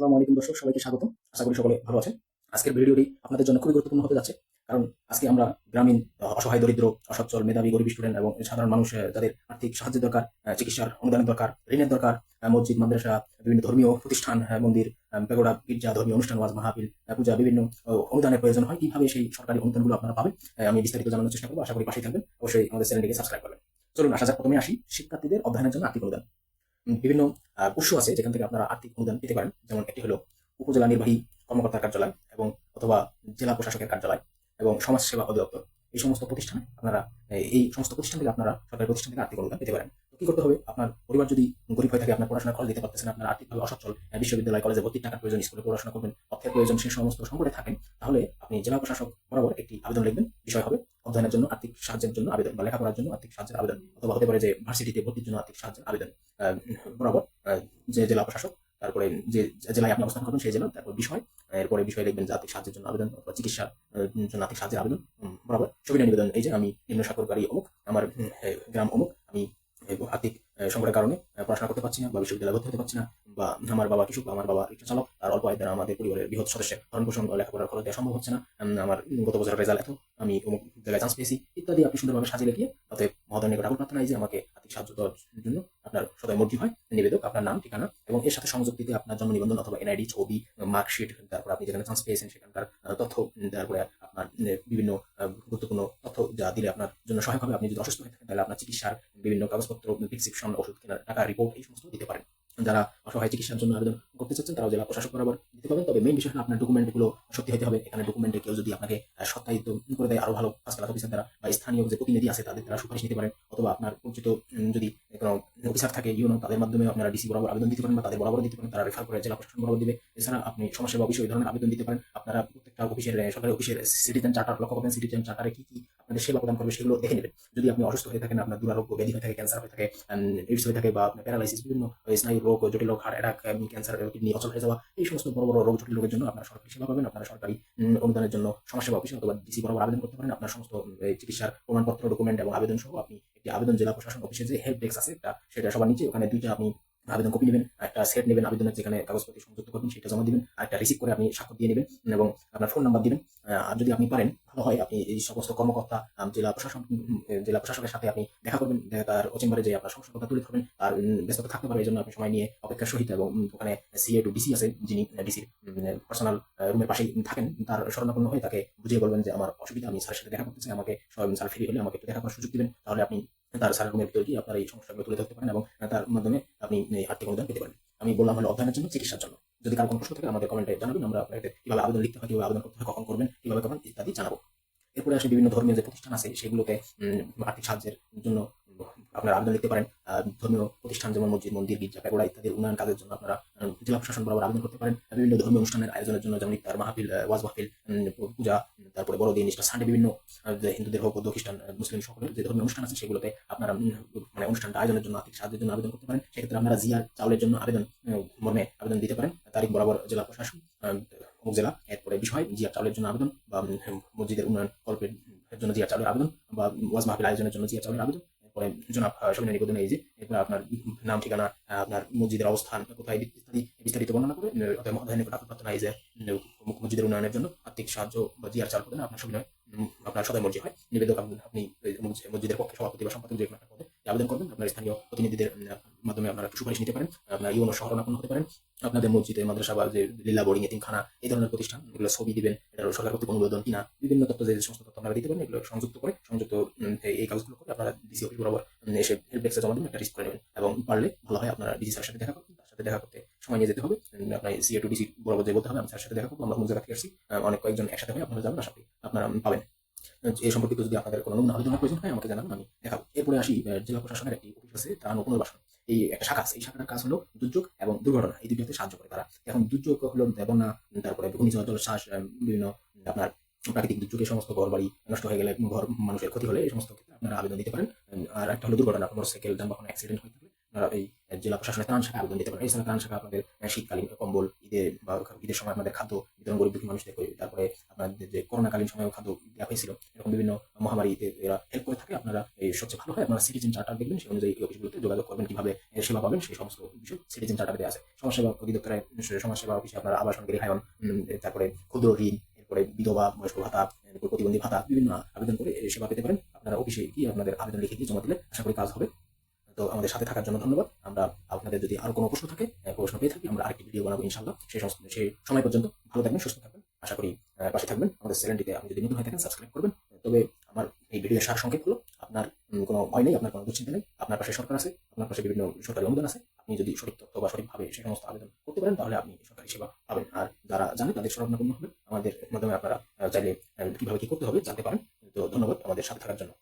আসসালামু আলাইকুম দর্শক সবাইকে স্বাগত। আশা করি সকলে ভালো আছেন। আজকের ভিডিওটি আপনাদের জন্য খুবই গুরুত্বপূর্ণ হতে যাচ্ছে কারণ আজকে আমরা গ্রামীণ অসহায় দরিদ্র অসচ্ছল মেধাবী গরিব স্টুডেন্ট এবং সাধারণ মানুষ যাদের আর্থিক সাহায্যের দরকার চিকিৎসার অনুদানের দরকার ঋণের দরকার মসজিদ মাদ্রাসা বিভিন্ন ধর্মীয় প্রতিষ্ঠান মন্দির পেগোড়া গির্জা ধর্মীয় অনুষ্ঠান ওয়াজ মাহফিল আহ, পূজা বিভিন্ন অনুদানের প্রয়োজন হয়। কীভাবে সেই সরকারি অনুদানগুলো আপনারা পাবেন আমি বিস্তারিত জানানোর চেষ্টা করব। আশা করি পাশেই থাকবেন। অবশ্যই আমাদের চ্যানেলটিকে সাবস্ক্রাইব করবেন। চলুন আসা যাক প্রথমে আসি শিক্ষার্থীদের অধ্যয়নের জন্য আর্থিক অনুদান। বিভিন্ন উৎস আছে যেখান থেকে আপনারা আর্থিক অনুদান পেতে পারেন। যেমন একটি হলো উপজেলা নির্বাহী কর্মকর্তার কার্যালয় এবং অথবা জেলা প্রশাসকের কার্যালয় এবং সমাজসেবা অধিদপ্তর। এই সমস্ত প্রতিষ্ঠানে আপনারা, এই- সমস্ত প্রতিষ্ঠান থেকে আপনারা সরকারি প্রতিষ্ঠান থেকে আর্থিক অনুদান পেতে পারেন। কি করতে হবে? আপনার পরিবার যদি গরিব হয়ে থাকে, আপনার পড়াশোনা খরচ দিতে পারতেছেন, আপনার আর্থিকভাবে অসচ্ছল বিশ্ববিদ্যালয়, কলেজে ভর্তির টাকার প্রয়োজন, স্কুলে পড়াশোনা করবেন, অর্থের প্রয়োজন সেই সমস্ত সংকটে থাকেন, তাহলে আপনি জেলা প্রশাসক বরাবর একটি আবেদন লিখবেন। বিষয় হবে অধ্যয়নের জন্য আর্থিক সাহায্যের জন্য আবেদন বা লেখাপড়ার জন্য আর্থিক সাহায্যের আবেদন অথবা হতে পারে যে ভার্সিটিতে ভর্তির জন্য আর্থিক সাহায্যের আবেদন বরাবর যে জেলা প্রশাসক, তারপরে যে জেলায় আপনি অবস্থান করবেন সেই জেলা, তারপর বিষয়, এরপরে বিষয় লিখবেন যে আর্থিক সাহায্যের জন্য আবেদন অথবা চিকিৎসা জন্য আর্থিক সাহায্যের আবেদন বরাবর। সুবিধা নিবেদন, এই যে আমি নিম্ন সরকারি অমুক, আমার গ্রাম অমুক, আমি আর্থিক সংকটের কারণে পড়াশোনা করতে পারছি না বা বিশ্ববিদ্যালয়ে ভর্তি হতে পারছি না বা আমার বাবা কৃষক আমার বাবা রিক্সা চালক আর অল্প আয়ের দ্বারা আমাদের পরিবারের বৃহৎ সদস্যের ভরণ পোষণ লেখাপড়ার খরচ দেওয়া সম্ভব হচ্ছে না। আমার গত বছর রেজাল্ট এত, আমি অমুক জায়গায় চান্স পেয়েছি, ইত্যাদি আপনি সুন্দরভাবে সাজিয়ে লিখিয়ে অতএব মহোদয় নিকট আকুল প্রার্থনা যে আমাকে আর্থিক সাহায্য দেওয়ার জন্য আপনার সদয় মর্জি হয়, নিবেদক, আপনার নাম, ঠিকানা এবং এর সাথে সংযোগ দিতে আপনার জন্ম নিবন্ধন অথবা এনআইডি ছবি মার্কশিট তারপর আপনি যেখানে চান্স পেয়েছেন সেখানকার তথ্য তারপরে উম, বিভিন্ন গুরুত্বপূর্ণ তথ্য যা দিলে আপনার জন্য সহায়ক হবে। আপনি যদি অসুস্থ হয়ে থাকেন তাহলে আপনার চিকিৎসার বিভিন্ন কাগজপত্র প্রেসক্রিপশন ওষুধ কেনার টাকা রিপোর্ট এই সমস্ত দিতে পারেন। যারা অসহায় চিকিৎসার জন্য আবেদন করতে চাচ্ছেন, তারাও জেলা প্রশাসক বরাবর দিতে পারবেন। তবে মেইন বিষয় আপনার ডকুমেন্টগুলো সত্যি হতে হবে। এখানে ডকুমেন্টে কেউ যদি আপনাকে সত্যায়িত করে দেয়, আরও ভালো ফার্স্ট ক্লাস অফিসার দ্বারা বা স্থানীয় যে প্রতিনিধি আছে, তাদের দ্বারা সুপারিশ নিতে পারেন। অথবা আপনার পরিচিত যদি কোনো অফিসার থাকে ইউনো তাদের মাধ্যমে আপনারা ডিসি বরাবর আবেদন দিতে পারেন বা তাদের বরাবর দিতে পারেন, তারা রেফার করে জেলা প্রশাসন বরাবর দিবে। এছাড়া আপনি সমাজসেবা অফিসে ওই ধরনের আবেদন দিতে পারেন। আপনারা প্রত্যেকটা অফিসের সরকারি অফিসের সিটিজেন চার্টার লক্ষ্য করবেন। সিটিজেন চার্টারে কি কি আপনাদের সেবা প্রদান করবে, সেগুলো দেখে নেবেন যদি আপনি অসুস্থ হয়ে থাকেন, আপনার দুরারোগ্য ব্যাধি হয়ে থাকে ক্যান্সার হয়ে থাকে এইডস হয়ে থাকে বা প্যারালাইসিস বিভিন্ন স্নায়ু রোগ, জটিল রোগ হার্ট অ্যাটাক ক্যান্সার কিডনি অচল হয়ে যাওয়া, এই সমস্ত বড় বড় রোগ, জটিল রোগের জন্য আপনারা সরকারি সেবা পাবেন, আপনারা সরকারি অনুদানের জন্য সমাজসেবা অফিসে অথবা ডিসি বরাবর আবেদন করতে পারেন, আপনার সমস্ত চিকিৎসার প্রমাণপত্র ডকুমেন্ট এবং আবেদন সহ আপনি একটি আবেদন জেলা প্রশাসন অফিসে যে হেল্প ডেস্ক আছে সেটা সবার নিচে, ওখানে দুইটা আপনি আবেদন কপি নেবেন, একটা সেট নেবেন আবেদনের যেখানে কাগজপত্র সংযুক্ত করবেন, সেটা জমা দিবেন একটা রিসিভ করে আপনি স্বাক্ষর দিয়ে নেবেন এবং আপনার ফোন নাম্বার দিবেন। আর যদি আপনি পারেন, ভালো হয়, আপনি এই সমস্ত কর্মকর্তা জেলা প্রশাসন জেলা প্রশাসকের সাথে আপনি দেখা করবেন তার চেম্বারে যে আপনার সমস্যার কথা তুলে ধরবেন আর ব্যস্ততা থাকতে পারে এই জন্য আপনি সময় নিয়ে অপেক্ষার সহিত এবং ওখানে সিএ টু ডিসি আছে, যিনি ডিসির পার্সোনাল রুমের পাশেই থাকেন, তার শরণাপন্ন হয়ে তাকে বুঝিয়ে বলবেন যে, আমার অসুবিধা, আমি স্যারের সাথে দেখা করতে চাই, আমাকে স্যার ফ্রি হলে আমাকে একটু দেখা করার সুযোগ দিবেন, তাহলে আপনি তার রুমের ভিতরে গিয়ে আপনার এই সমস্যাগুলো তুলে ধরতে পারেন এবং তার মাধ্যমে আপনি এই আর্থিক অনুদান পেতে পারেন। আমি বললাম হলো অধ্যয়নের জন্য চিকিৎসার জন্য। যদি কারও কোনো প্রশ্ন থাকে আমাদের কমেন্টে জানাবেন, আমরা আপনাকে কীভাবে আবেদন লিখতে হয়, কীভাবে আবেদন করতে হয়, কখন করবেন, কীভাবে করবেন ইত্যাদি জানাব। এরপরে আসে বিভিন্ন ধর্মীয় যে প্রতিষ্ঠান আছে, সেগুলোতে আর্থিক সাহায্যের জন্য আপনারা আবেদন লিখতে পারেন। ধর্মীয় প্রতিষ্ঠান যেমন মসজিদ, মন্দির, গির্জা পেগোড়া ইত্যাদির উন্নয়ন কাজের জন্য আপনারা জেলা প্রশাসন বরাবর আবেদন করতে পারেন। বিভিন্ন ধর্মীয় অনুষ্ঠানের আয়োজনের জন্য যেমন ইফতার, মাহফিল ওয়াজ মাহফিল পূজা তারপরে বড়দিন ইস্টার সানডে বিভিন্ন হিন্দুদের হোক, বৌদ্ধ, খ্রিস্টান মুসলিম সকলের যে ধর্মীয় অনুষ্ঠান আছে, সেগুলোতে আপনারা মানে অনুষ্ঠানটা আয়োজনের জন্য, আর্থিক সাহায্যের জন্য আবেদন করতে পারেন। সেক্ষেত্রে আপনারা জিয়া চাউলের জন্য আবেদন মর্মে আবেদন দিতে পারেন। তারিখ বরাবর জেলা প্রশাসন অমুক জেলা, এরপরে বিষয়, জিয়া চাউলের জন্য আবেদন বা মসজিদের উন্নয়ন কল্পের জন্য জিয়া চাউলের আবেদন বা ওয়াজ মাহফিল আয়োজনের জন্য জিয়া চাউলের আবেদন। এরপরে জনাব সবিনয় নিবেদন এই যে আপনার নাম, ঠিকানা আপনার মসজিদের অবস্থান, কোথায় বিস্তারিত বর্ণনা করে অতএব নিকট প্রার্থনা এই যে মসজিদের উন্নয়নের জন্য আর্থিক সাহায্য বা জিয়ার চাল প্রদান আপনার সবিনয় আপনার সদয় মর্জি হয়। নিবেদক আপনি- মসজিদের পক্ষে সভাপতি বা সম্পাদক যে কোনো পদে আবেদন করবেন। আপনার স্থানীয় প্রতিনিধিদের মাধ্যমে আপনারা সুপারিশ নিতে পারেন, আপনার ইউনো শহরাপন্ন হতে পারেন, আপনাদের মসজিদে, মাদ্রাসা বা যে লীলা বোর্ডিং এতিমখানা এই ধরনের প্রতিষ্ঠান, এগুলো ছবি দিবেন এটা সরকার কর্তৃক অনুমোদন কিনা, বিভিন্ন তথ্য যে সমস্ত তথ্য আপনারা দিতে পারেন, এগুলো সংযুক্ত করে, সংযুক্ত এই- কাগজগুলো করে আপনারা ডিসি অফিস বরাবর এসে হেল্প ডেস্কে জমা দিবেন, একটা রিস্ক করে নেবেন। এবং পারলে ভালো হয় আপনারা ডিসি স্যারের সাথে দেখা করবেন তার সাথে দেখা করতে সময় নিয়ে যেতে হবে আপনার সিএ টু ডিসি বরাবর যে বলতে হবে, আমি স্যারের সাথে দেখা করব, আমরা অন্য জায়গা থেকে আসছি অনেক কয়েকজন একসাথে হয়ে আপনারা যাবেন, আশা করি আপনারা পাবেন। এই সম্পর্কিত যদি আপনাদের কোনো নমুনা আবেদনের প্রয়োজন হয়, আমাকে জানাবেন, আমি দেখাবো। এরপরে আসি জেলা প্রশাসনের একটি অফিস আছে তার নাম পুনর্বাসন। এই একটা শাখা আছে। এই শাখার কাজ হলো দুর্যোগ এবং দুর্ঘটনা। এই দুটোতে সাহায্য করে তারা। এখন দুর্যোগ হলো বন্যা তারপরে ঘূর্ণিঝড় আহ, বিভিন্ন আপনার প্রাকৃতিক দুর্যোগে সমস্ত ঘর বাড়ি নষ্ট হয়ে গেলে ঘর মানুষের ক্ষতি হলে এই সমস্ত ক্ষেত্রে আপনারা আবেদন দিতে পারেন। আর একটা হলো দুর্ঘটনা মোটরসাইকেল যানবাহন অ্যাক্সিডেন্ট হয়ে এই জেলা প্রশাসনের ত্রাণ শাখা আবেদন দিতে পারেন। এছাড়া ত্রাণ শাখা আপনাদের শীতকালীন কম্বল ঈদে বা ঈদের সময় আপনাদের খাদ্য বিতরণ গরিব দুঃখী মানুষদের করে। তারপরে আপনাদের যে করোনাকালীন সময়েও খাদ্য দেওয়া হয়েছিল, এরকম বিভিন্ন মহামারীতে এরা হেল্প করে থাকে। আপনারা এই সবচেয়ে ভালো হয় আপনারা সিটিজেন চার্টার দেখবেন, সেই অনুযায়ী এই অফিসগুলোতে যোগাযোগ করবেন, কীভাবে সেবা পাবেন, সেই সমস্ত বিষয় সিটিজেন চার্টার আছে। সমাজসেবা অধিদপ্তরে সমাজসেবা অফিসে আপনারা আবাসন গৃহায়ন তারপরে ক্ষুদ্র ঋণ, এরপরে বিধবা, বয়স্ক ভাতা প্রতিবন্ধী ভাতা, বিভিন্ন আবেদন করে সেবা পেতে পারেন। আপনারা অফিসে গিয়ে আপনাদের আবেদন লিখে দিয়ে জমা দিলে আশা করি কাজ হবে। তো আমাদের সাথে থাকার জন্য ধন্যবাদ। আমরা আপনাদের যদি আরও কোনো প্রশ্ন থাকে প্রশ্ন পেয়ে থাকি, আমরা আরেকটি ভিডিও বানাবো ইনশাল্লাহ সেই সেই সময় পর্যন্ত ভালো থাকবেন, সুস্থ থাকবেন। আশা করি পাশে থাকবেন। আমাদের চ্যানেলটিতে আপনি যদি নতুন হয়ে থাকেন সাবস্ক্রাইব করবেন। তবে আমার এই ভিডিওর সার সংক্ষেপ হলো, আপনার কোনো ভয় নেই, আপনার কোনো দুশ্চিন্তা নেই, আপনার পাশে সরকার আছে, আপনার পাশে বিভিন্ন সরকারি অনুদান আছে, আপনি যদি সঠিক তথ্য বা সঠিকভাবে সেই সমস্ত আবেদন করতে পারেন, তাহলে আপনি সরকারি সেবা পাবেন। আর যারা জানে, তাদের স্মরণাপন্ন হবে। আমাদের মাধ্যমে আপনারা চাইলে কীভাবে কি করতে হবে জানতে পারেন। তো ধন্যবাদ, আমাদের সাথে থাকার জন্য।